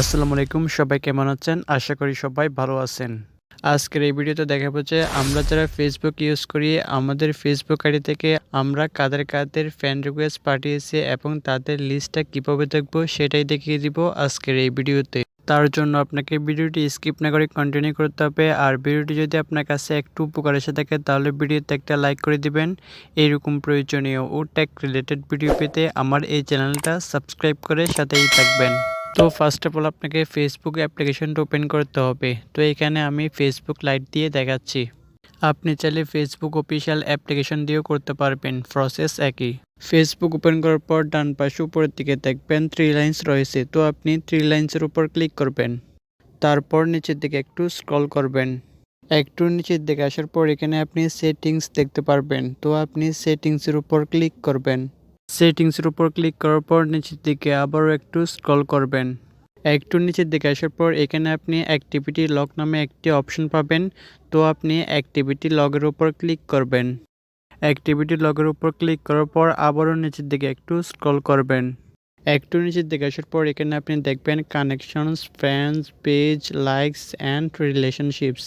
আসসালামু আলাইকুম, সবাই কেমন আছেন? আশা করি সবাই ভালো আছেন। আজকের এই ভিডিওতে দেখাবো যে আমরা যারা ফেসবুক ইউজ করি, আমাদের ফেসবুক আইডি থেকে আমরা কাদের কাদের ফ্রেন্ড রিকোয়েস্ট পাঠিয়েছি এবং তাদের লিস্টটা কীভাবে দেখব সেটাই দেখিয়ে দিব আজকের এই ভিডিওতে। তার জন্য আপনাকে ভিডিওটি স্কিপ না করে কন্টিনিউ করতে হবে। আর ভিডিওটি যদি আপনার কাছে একটু উপকার এসে থাকে, তাহলে ভিডিওতে একটা লাইক করে দিবেন। এইরকম প্রয়োজনীয় ও টেক রিলেটেড ভিডিও পেতে আমার এই চ্যানেলটা সাবস্ক্রাইব করে সাথেই থাকবেন। তো ফার্স্ট অফ অল আপনাকে ফেসবুক অ্যাপ্লিকেশনটা ওপেন করতে হবে। তো এখানে আমি ফেসবুক লাইট দিয়ে দেখাচ্ছি। আপনি চাইলে ফেসবুক অফিসিয়াল অ্যাপ্লিকেশন দিয়েও করতে পারবেন প্রসেস একই। ফেসবুক ওপেন করার পর ডান পাশে উপরের দিকে দেখবেন থ্রি লাইন্স রয়েছে, তো আপনি থ্রি লাইন্সের উপর ক্লিক করবেন। তারপর নিচের দিকে একটু স্ক্রল করবেন। একটু নিচের দিকে আসার পর এখানে আপনি সেটিংস দেখতে পারবেন, তো আপনি সেটিংসের উপর ক্লিক করবেন। সেটিংসের উপর ক্লিক করার পর নিচের দিকে আবারও একটু স্ক্রল করবেন। একটু নিচের দিকে আসার পর এখানে আপনি অ্যাক্টিভিটি লক নামে একটি অপশন পাবেন। তো আপনি অ্যাক্টিভিটি লগের উপর ক্লিক করবেন। অ্যাক্টিভিটি লগের উপর ক্লিক করার পর আবারও নিচের দিকে একটু স্ক্রল করবেন। একটু নিচের দিকে আসার পর এখানে আপনি দেখবেন connections friends page, likes and relationships.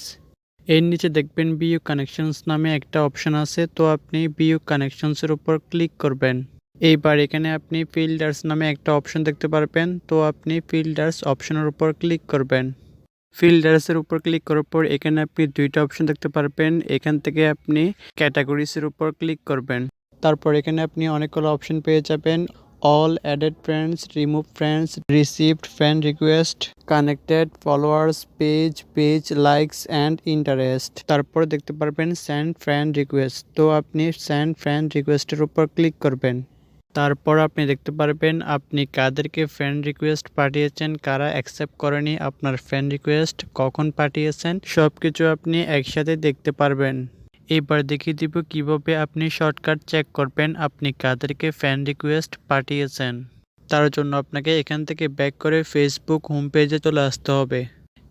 এর নিচে দেখবেন বিউ কানেকশনস নামে একটা অপশন আছে। তো আপনি বিউ কানেকশনসের উপর ক্লিক করবেন। এইবার এখানে আপনি ফিল্টার্স নামে একটা অপশন দেখতে পারবেন। তো আপনি ফিল্টার্স অপশনের উপর ক্লিক করবেন। ফিল্টার্সের উপর ক্লিক করার পর এখানে আপনি দুইটা অপশন দেখতে পারবেন। এখান থেকে আপনি ক্যাটাগরিসের উপর ক্লিক করবেন। তারপর এখানে আপনি অনেকগুলো অপশন পেয়ে যাবেন। All added friends remove friends received friend request connected followers page page likes and interest তারপর দেখতে পারবেন স্যান্ড ফ্রেন্ড রিকোয়েস্ট তো আপনি স্যান্ড ফ্রেন্ড রিকোয়েস্টের উপর ক্লিক করবেন। তারপর আপনি দেখতে পারবেন, আপনি কাদেরকে ফ্রেন্ড রিকোয়েস্ট পাঠিয়েছেন, কারা অ্যাকসেপ্ট করেনি আপনার ফ্রেন্ড রিকোয়েস্ট কখন পাঠিয়েছেন সব কিছু আপনি একসাথে দেখতে পারবেন। এবার দেখিয়ে দিব কীভাবে আপনি শর্টকাট চেক করবেন, আপনি কাদেরকে ফ্রেন্ড রিকোয়েস্ট পাঠিয়েছেন। তার জন্য আপনাকে এখান থেকে ব্যাক করে ফেসবুক হোম পেজে চলে আসতে হবে।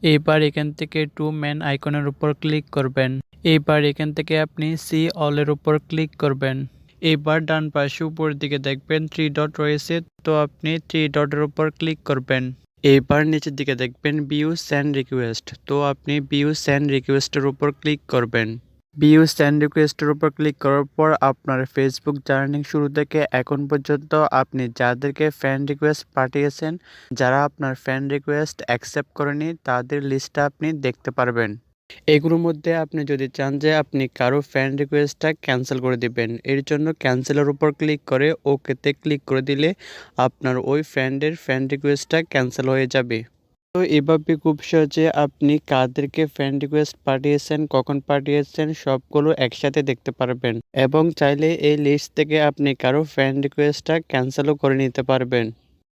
এবার এখান থেকে টু ম্যান আইকনের উপর ক্লিক করবেন। এবার এখান থেকে আপনি সি অলের উপর ক্লিক করবেন। এবার ডান পাশে উপরের দিকে দেখবেন থ্রি ডট রয়েছে, তো আপনি থ্রি ডটের উপর ক্লিক করবেন। এবার নিচের দিকে দেখবেন বিউ স্যান্ড রিকোয়েস্ট তো আপনি বিউ স্যান্ড রিকোয়েস্টের উপর ক্লিক করবেন। বিউ স্যান্ড রিকোয়েস্টের উপর ক্লিক করার পর আপনার ফেসবুক জার্নি শুরু থেকে এখন পর্যন্ত আপনি যাদেরকে ফ্রেন্ড রিকোয়েস্ট পাঠিয়েছেন, যারা আপনার ফ্রেন্ড রিকোয়েস্ট অ্যাকসেপ্ট করেনি, তাদের লিস্টটা আপনি দেখতে পারবেন। এগুলোর মধ্যে আপনি যদি চান যে আপনি কারও ফ্রেন্ড রিকোয়েস্টটা ক্যান্সেল করে দিবেন, এর জন্য ক্যান্সেলের উপর ক্লিক করে ওকেতে ক্লিক করে দিলে আপনার ওই ফ্রেন্ডের ফ্রেন্ড রিকোয়েস্টটা ক্যান্সেল হয়ে যাবে। তো এভাবে খুব সহজে আপনি কাদেরকে ফ্রেন্ড রিকোয়েস্ট পাঠিয়েছেন, কখন পাঠিয়েছেন, সবগুলো একসাথে দেখতে পারবেন এবং চাইলে এই লিস্ট থেকে আপনি কারও ফ্রেন্ড রিকোয়েস্টটা ক্যান্সেলও করে নিতে পারবেন।